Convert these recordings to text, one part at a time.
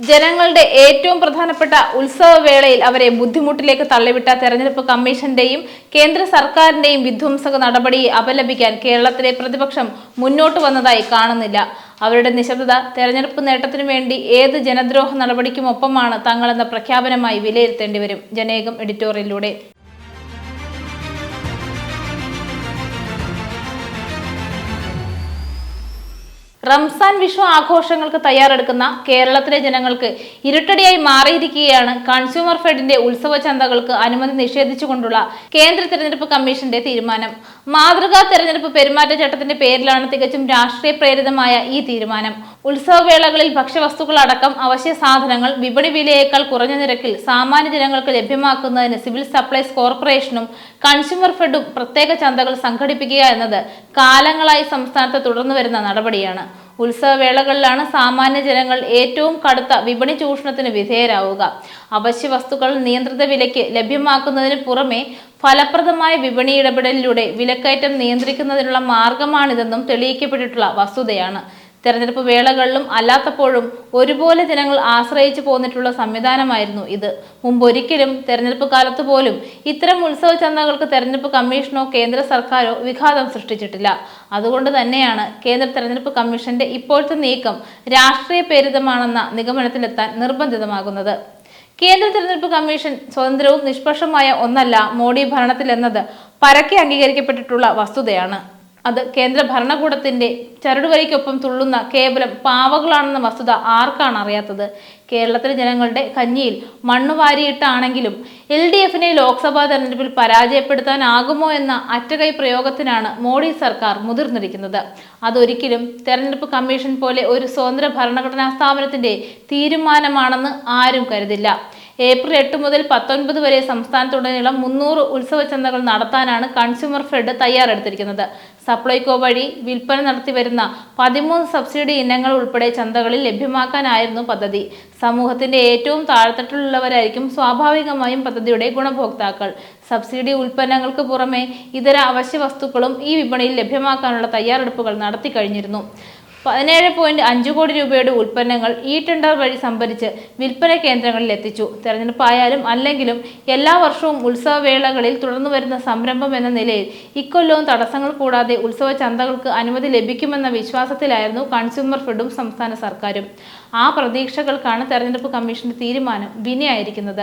ജനങ്ങളുടെ ഏറ്റവും പ്രധാനപ്പെട്ട ഉത്സവവേളയിൽ അവരെ ബുദ്ധിമുട്ടിലേക്ക് തള്ളിവിട്ട തെരഞ്ഞെടുപ്പ് കമ്മീഷന്റെയും കേന്ദ്ര സർക്കാരിന്റെയും വിധ്വംസക നടപടിയെ അപലപിക്കാൻ കേരളത്തിലെ പ്രതിപക്ഷം മുന്നോട്ട് വന്നതായി കാണുന്നില്ല. അവരുടെ നിശബ്ദത തെരഞ്ഞെടുപ്പ് നേട്ടത്തിനു വേണ്ടി ഏത് ജനദ്രോഹ നടപടിക്കുമൊപ്പമാണ് തങ്ങളെന്ന പ്രഖ്യാപനമായി വിലയിരുത്തേണ്ടി വരും ജനേകം എഡിറ്റോറിയലിലൂടെ റംസാൻ വിഷു ആഘോഷങ്ങൾക്ക് തയ്യാറെടുക്കുന്ന കേരളത്തിലെ ജനങ്ങൾക്ക് ഇരുട്ടടിയായി മാറിയിരിക്കുകയാണ് കൺസ്യൂമർ ഫെഡിന്റെ ഉത്സവ ചന്തകൾക്ക് അനുമതി നിഷേധിച്ചുകൊണ്ടുള്ള കേന്ദ്ര തെരഞ്ഞെടുപ്പ് കമ്മീഷന്റെ തീരുമാനം. മാതൃകാ തെരഞ്ഞെടുപ്പ് പെരുമാറ്റച്ചട്ടത്തിന്റെ പേരിലാണ് തികച്ചും രാഷ്ട്രീയ പ്രേരിതമായ ഈ തീരുമാനം. ഉത്സവവേളകളിൽ ഭക്ഷ്യവസ്തുക്കളടക്കം അവശ്യ സാധനങ്ങൾ വിപണി വിലയേക്കാൾ കുറഞ്ഞ നിരക്കിൽ സാമാന്യ ജനങ്ങൾക്ക് ലഭ്യമാക്കുന്നതിന് സിവിൽ സപ്ലൈസ് കോർപ്പറേഷനും കൺസ്യൂമർ ഫെഡും പ്രത്യേക ചന്തകൾ സംഘടിപ്പിക്കുക എന്നത് കാലങ്ങളായി സംസ്ഥാനത്ത് തുടർന്നു വരുന്ന നടപടിയാണ്. ഉത്സവവേളകളിലാണ് സാമാന്യ ജനങ്ങൾ ഏറ്റവും കടുത്ത വിപണി ചൂഷണത്തിന് വിധേയരാവുക. അവശ്യ വസ്തുക്കൾ നിയന്ത്രിത വിലയ്ക്ക് ലഭ്യമാക്കുന്നതിന് പുറമെ ഫലപ്രദമായ വിപണി ഇടപെടലിലൂടെ വിലക്കയറ്റം നിയന്ത്രിക്കുന്നതിനുള്ള മാർഗമാണിതെന്നും തെളിയിക്കപ്പെട്ടിട്ടുള്ള വസ്തുതയാണ്. തെരഞ്ഞെടുപ്പ് വേളകളിലും അല്ലാത്തപ്പോഴും ഒരുപോലെ ജനങ്ങൾ ആശ്രയിച്ചു പോന്നിട്ടുള്ള സംവിധാനമായിരുന്നു ഇത്. മുമ്പൊരിക്കലും തെരഞ്ഞെടുപ്പ് കാലത്ത് പോലും ഇത്തരം ഉത്സവ ചന്തകൾക്ക് തെരഞ്ഞെടുപ്പ് കമ്മീഷനോ കേന്ദ്ര സർക്കാരോ വിഘാതം സൃഷ്ടിച്ചിട്ടില്ല. അതുകൊണ്ട് തന്നെയാണ് കേന്ദ്ര തെരഞ്ഞെടുപ്പ് കമ്മീഷന്റെ ഇപ്പോഴത്തെ നീക്കം രാഷ്ട്രീയ പേരിതമാണെന്ന നിഗമനത്തിലെത്താൻ നിർബന്ധിതമാകുന്നത്. കേന്ദ്ര തെരഞ്ഞെടുപ്പ് കമ്മീഷൻ സ്വതന്ത്രവും നിഷ്പക്ഷമായ ഒന്നല്ല മോഡി ഭരണത്തിലെന്നത് പരക്കെ അംഗീകരിക്കപ്പെട്ടിട്ടുള്ള വസ്തുതയാണ്. അത് കേന്ദ്ര ഭരണകൂടത്തിന്റെ ചരടുവലിക്കൊപ്പം തുള്ളുന്ന കേവലം പാവകളാണെന്ന വസ്തുത ആർക്കാണ് അറിയാത്തത്? കേരളത്തിലെ ജനങ്ങളുടെ കഞ്ഞിയിൽ മണ്ണ് വാരിയിട്ടാണെങ്കിലും എൽ ഡി എഫിനെ ലോക്സഭാ തെരഞ്ഞെടുപ്പിൽ പരാജയപ്പെടുത്താനാകുമോ എന്ന അറ്റകൈ പ്രയോഗത്തിനാണ് മോഡി സർക്കാർ മുതിർന്നിരിക്കുന്നത്. അതൊരിക്കലും തെരഞ്ഞെടുപ്പ് കമ്മീഷൻ പോലെ ഒരു സ്വതന്ത്ര ഭരണഘടനാ സ്ഥാപനത്തിന്റെ തീരുമാനമാണെന്ന് ആരും കരുതില്ല. ഏപ്രിൽ എട്ട് മുതൽ പത്തൊൻപത് വരെ സംസ്ഥാനത്തുടനീളം മുന്നൂറ് ഉത്സവ ചന്തകൾ നടത്താനാണ് കൺസ്യൂമർ ഫെഡ് തയ്യാറെടുത്തിരിക്കുന്നത്. സപ്ലൈകോ വഴി വിൽപ്പന നടത്തി വരുന്ന പതിമൂന്ന് സബ്സിഡി ഇനങ്ങൾ ഉൾപ്പെടെ ചന്തകളിൽ ലഭ്യമാക്കാനായിരുന്നു പദ്ധതി. സമൂഹത്തിന്റെ ഏറ്റവും താഴ്ത്തട്ടിലുള്ളവരായിരിക്കും സ്വാഭാവികമായും പദ്ധതിയുടെ ഗുണഭോക്താക്കൾ. സബ്സിഡി ഉൽപ്പന്നങ്ങൾക്ക് പുറമെ ഇതര അവശ്യ വസ്തുക്കളും ഈ വിപണിയിൽ ലഭ്യമാക്കാനുള്ള തയ്യാറെടുപ്പുകൾ നടത്തി കഴിഞ്ഞിരുന്നു. പതിനേഴ് പോയിന്റ് അഞ്ച് കോടി രൂപയുടെ ഉൽപ്പന്നങ്ങൾ ഇ ടെൻഡർ വഴി സംഭരിച്ച് വിൽപ്പന കേന്ദ്രങ്ങളിൽ എത്തിച്ചു. തെരഞ്ഞെടുപ്പായാലും അല്ലെങ്കിലും എല്ലാ വർഷവും ഉത്സവവേളകളിൽ തുടർന്നു വരുന്ന സംരംഭം എന്ന നിലയിൽ ഇക്കൊല്ലവും തടസ്സങ്ങൾ കൂടാതെ ഉത്സവ ചന്തകൾക്ക് അനുമതി ലഭിക്കുമെന്ന വിശ്വാസത്തിലായിരുന്നു കൺസ്യൂമർ ഫെഡും സംസ്ഥാന സർക്കാരും. ആ പ്രതീക്ഷകൾക്കാണ് തെരഞ്ഞെടുപ്പ് കമ്മീഷന്റെ തീരുമാനം വിനയായിരിക്കുന്നത്.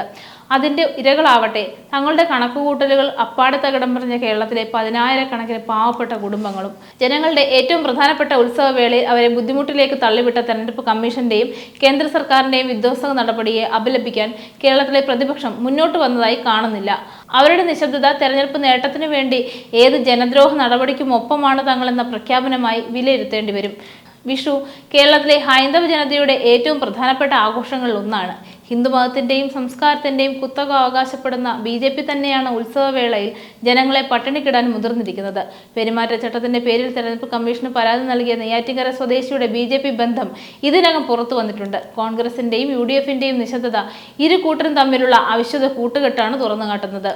അതിന്റെ ഇരകളാവട്ടെ തങ്ങളുടെ കണക്കുകൂട്ടലുകൾ അപ്പാടെ തകിടം പറഞ്ഞ കേരളത്തിലെ പതിനായിരക്കണക്കിന് പാവപ്പെട്ട കുടുംബങ്ങളും ജനങ്ങളുടെ ഏറ്റവും പ്രധാനപ്പെട്ട ഉത്സവവേളയിൽ അവരെ ബുദ്ധിമുട്ടിലേക്ക് തള്ളിവിട്ട തെരഞ്ഞെടുപ്പ് കമ്മീഷന്റെയും കേന്ദ്ര സർക്കാരിന്റെയും വിധ്വംസക നടപടിയെ അപലപിക്കാൻ കേരളത്തിലെ പ്രതിപക്ഷം മുന്നോട്ട് വന്നതായി കാണുന്നില്ല. അവരുടെ നിശബ്ദത തെരഞ്ഞെടുപ്പ് നേട്ടത്തിനു വേണ്ടി ഏത് ജനദ്രോഹ നടപടിക്കും ഒപ്പമാണ് തങ്ങളെന്ന പ്രഖ്യാപനമായി വിലയിരുത്തേണ്ടി വരും വിഷു കേരളത്തിലെ ഹൈന്ദവ ജനതയുടെ ഏറ്റവും പ്രധാനപ്പെട്ട ആഘോഷങ്ങളിൽ ഒന്നാണ്. ഹിന്ദുമതത്തിന്റെയും സംസ്കാരത്തിന്റെയും കുത്തക അവകാശപ്പെടുന്ന ബി ജെ പി തന്നെയാണ് ഉത്സവവേളയിൽ ജനങ്ങളെ പട്ടിണിക്കിടാൻ മുതിർന്നിരിക്കുന്നത്. പെരുമാറ്റച്ചട്ടത്തിന്റെ പേരിൽ തെരഞ്ഞെടുപ്പ് കമ്മീഷന് പരാതി നൽകിയ നെയ്യാറ്റിങ്കര സ്വദേശിയുടെ ബി ജെ പി ബന്ധം ഇതിനകം പുറത്തു വന്നിട്ടുണ്ട്. കോൺഗ്രസിന്റെയും യു ഡി എഫിന്റെയും നിശബ്ദത ഇരു കൂട്ടരും തമ്മിലുള്ള അവിശുദ്ധ കൂട്ടുകെട്ടാണ് തുറന്നുകാട്ടുന്നത്.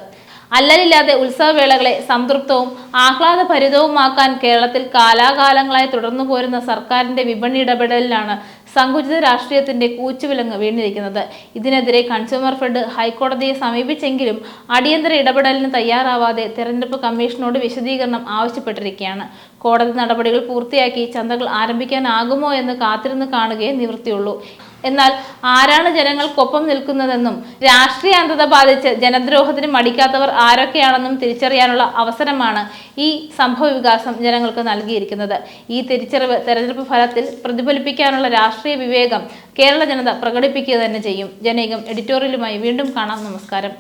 അല്ലലില്ലാതെ ഉത്സവവേളകളെ സംതൃപ്തവും ആഹ്ലാദഭരിതവുമാക്കാൻ കേരളത്തിൽ കാലാകാലങ്ങളായി തുടർന്നു പോരുന്ന സർക്കാരിന്റെ വിപണി ഇടപെടലിലാണ് സങ്കുചിത രാഷ്ട്രീയത്തിന്റെ കൂച്ചുവിലങ്ങ് വീണിരിക്കുന്നത്. ഇതിനെതിരെ കൺസ്യൂമർ ഫെഡ് ഹൈക്കോടതിയെ സമീപിച്ചെങ്കിലും അടിയന്തര ഇടപെടലിന് തയ്യാറാവാതെ തെരഞ്ഞെടുപ്പ് കമ്മീഷനോട് വിശദീകരണം ആവശ്യപ്പെട്ടിരിക്കുകയാണ്. കോടതി നടപടികൾ പൂർത്തിയാക്കി ചന്തകൾ ആരംഭിക്കാനാകുമോ എന്ന് കാത്തിരുന്ന് കാണുകയേ നിവൃത്തിയുള്ളൂ. എന്നാൽ ആരാണ് ജനങ്ങൾക്കൊപ്പം നിൽക്കുന്നതെന്നും രാഷ്ട്രീയ അന്ധത ബാധിച്ച് ജനദ്രോഹത്തിന് മടിക്കാത്തവർ ആരൊക്കെയാണെന്നും തിരിച്ചറിയാനുള്ള അവസരമാണ് ഈ സംഭവ വികാസം ജനങ്ങൾക്ക് നൽകിയിരിക്കുന്നത്. ഈ തിരിച്ചറിവ് തെരഞ്ഞെടുപ്പ് ഫലത്തിൽ പ്രതിഫലിപ്പിക്കാനുള്ള രാഷ്ട്രീയ വിവേകം കേരള ജനത പ്രകടിപ്പിക്കുക തന്നെ ചെയ്യും. ജനേകം എഡിറ്റോറിയലുമായി വീണ്ടും കാണാം. നമസ്കാരം.